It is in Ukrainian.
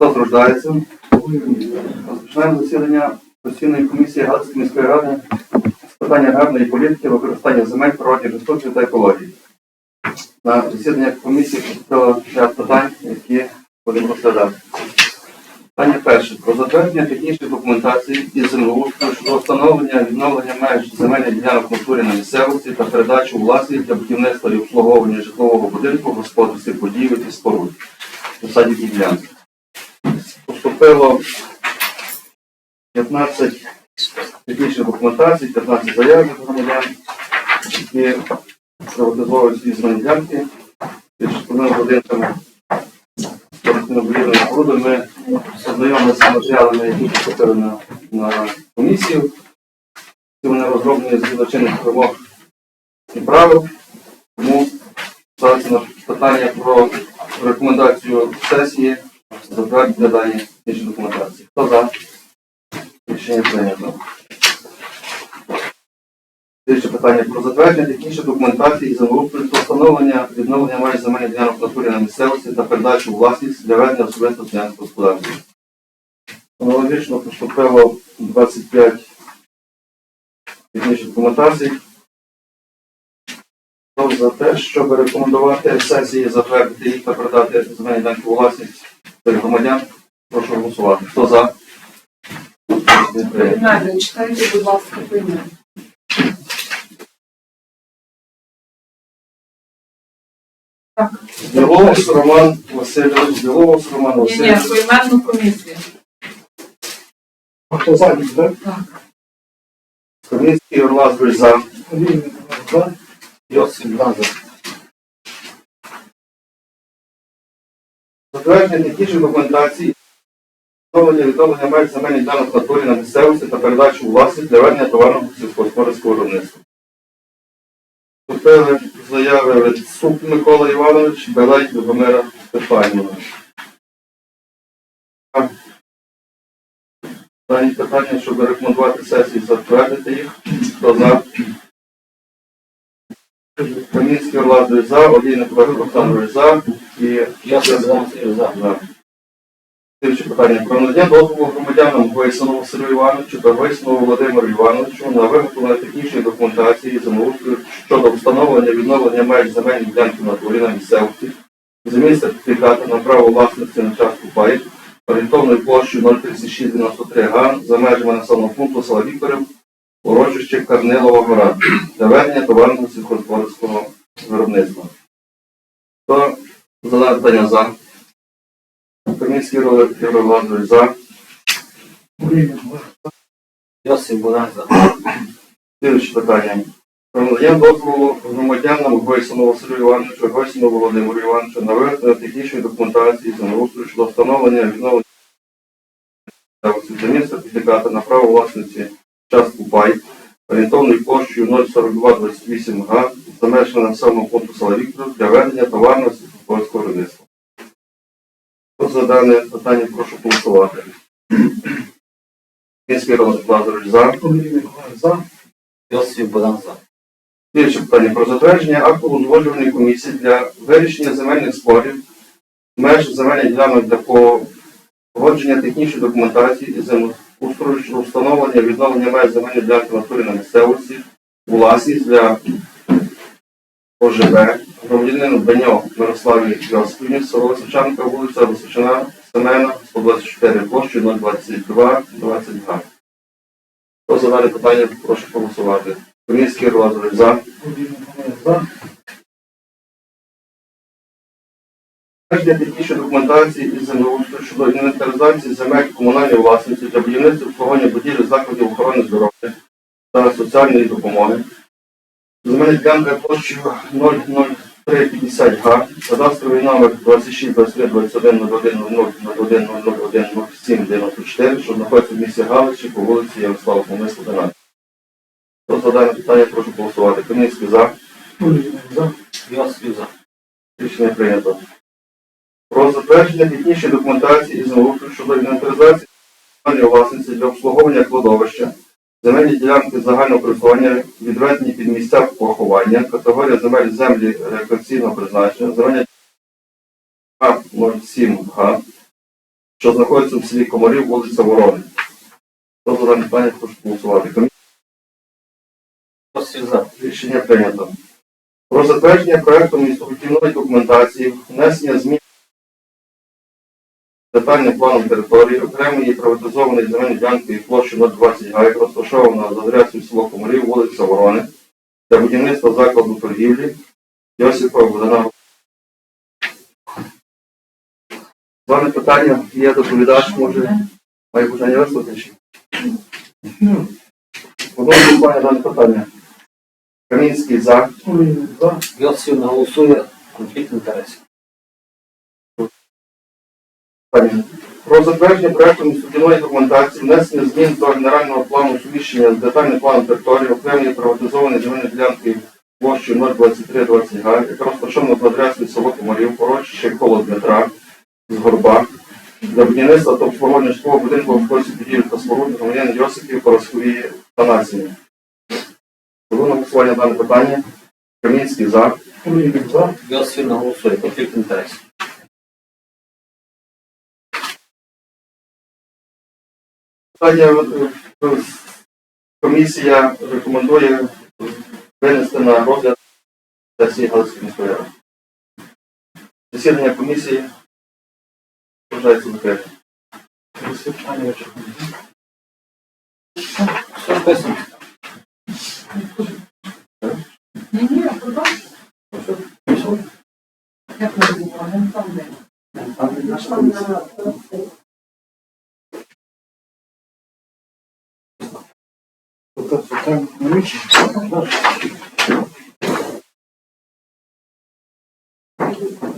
Хто зрождається? Розпочинаємо засідання постійної комісії Галицької міської ради з питань аграрної політики, використання земель, природних ресурсів та екології. На засідання комісії поступило ряд питань, які будемо розглядати. Питання перше. Про затвердження технічної документації із землеустрою щодо встановлення відновлення меж земельних ділянок натурі на місцевості та передачу власність для будівництва і обслуговування житлового будинку, господарських будівель і споруд. Посаді ділянки. Поступило 15 технічних документацій, 15 заяв від громадян, які приватизовують земельні ділянки під житловими будинками будівельної споруди. Ми ознайомилися з матеріалами, які поступили на, на комісію. Ці вони розроблені згідно чинних вимог і правил. Тому ставиться на питання про рекомендацію сесії затвердити дані інші документації. Хто за? Рішення прийнято. Слідче питання про затвердження технічної документації і землеустрою про встановлення відновлення меж земельних в натурі на місцевості та передачу власність для ведення особистого селянського господарства. Аналогічно поступило 25 технічних документацій. За те, щоб рекомендувати сесії затвердити їх та передати земельні ділянки власність громадян, прошу голосувати. Хто за? Рішення читайте, будь ласка, прийняти. Так. Біловус Роман Васильович, Біловус Роман Ні, ні, поіменну комісію. А хто за, так? Камінський Орлазович за. Він за. Йосип Лазар. Затвердження технічної документації, встановлення відновлення меж земельних в натурі на місцевості та передачу власність для ведення товарного сільськогосподарського виробництва. Вступили заяви від Суп Микола Іванович, Белей Любомира Степанівна. Дані питання, щоб рекомендувати сесії, затвердити їх. Хто за? Камінський Орландович за, Олійник Валерій Олександрович за і Я за. за. Слідче питання про надання дозволу громадянам Войсону Василю Івановичу та Войсону Володимиру Івановичу на виготовлення технічної документації землеустрою щодо встановлення відновлення меж земельних ділянків на дворі на місцевості, землі сертифікати на право власності на частку пай, орієнтовною площею 03693 га за межами населеного пункту села Вікторів, урочище Карнилова гора для ведення товарного сільськогосподарського виробництва. Питання за. Камінський Ігор Владимирович за. Йосип Буран за. Слідуюче питання. Надання дозволу громадянам Гойсону Василю Івановичу, Гойсону Володимиру Івановичу на виготовлення технічної документації землеустрою щодо встановлення відновлення землі сертифіката на право власниці частку пай орієнтовною площею 04228 га за межами населеного пункту села Вікторів для ведення товарного сільськогосподарського виробництва. Хто за дане питання прошу голосувати. Кінський Роман Лазарович за. За. Йосиф Буран за. Слідче питання про затвердження акту узгоджувальної комісії для вирішення земельних спорів, меж земельних ділянок для погодження технічної документації і землеустрою щодо встановлення відновлення меж земельних ділянок в натурі на місцевості, власність для ОЖБ, громадянину Беньо Мирославі Йосипівні, село Височанка, вулиця Височина Семена, 124 площі 022 20 га. Хто за питання, прошу голосувати. Комінський Лазаревич за. За. Технічної документації із землеустрою щодо інвентаризації земель комунальної власності для будівництва обслуговування будівель закладів охорони здоров'я та соціальної допомоги. Земельна ділянка площею 00350 га, кадастровий номер 26 23 21 01 00 01 001 07 94, що знаходиться в місті Галичі по вулиці Ярослава Помисла 11. Хто за питання, прошу голосувати. Комінський за. За. Йосиф за. Рішення прийнято. Про затвердження технічної документації і землеустрою щодо інвентаризації власниці для обслуговування кладовища, земельні ділянки загального користування, відведені під місця поховання, категорія земель землі рекреаційного призначення, земельні 07 га, що знаходиться в селі Комарів, вулиця Ворони. Хто дане питання прошу голосувати. Рішення прийнято. Про затвердження проекту містобудівної документації, внесення змін детальним планом території, окремої приватизованої земельної ділянки площі 020 га, яка розташована за адресою село Комарів, вулиця Ворони, для будівництва закладу торгівлі Йосипа Богдана. Дане питання є доповідач, може, має бажання висловити? чи? Одного дане питання. Камінський за. Йосиф голосує. Конфлікт інтересів. Питання. Про затвердження проекту містобудівної документації, внесення змін до генерального плану суміщення з детальним планом території, окремої приватизованої земельної ділянки площею 02320 га, яка розташована за адресою село Комарів, порочище коло Дмитра з Горба, для будівництва та обслуговування житлового будинку в спосіб будівель та споруд громадян Йосипів Поросковії та нації. Було на голосування дане питання. Камінський за. Йосиф не голосує. Конфлікт інтересів. Комісія рекомендує винести на розгляд сесії Галицької міської ради. Засідання комісії вважається закритим. Питання вичерпано. Ні, ні, продовжуй. Як було, не там де. Там на Тобто, питання на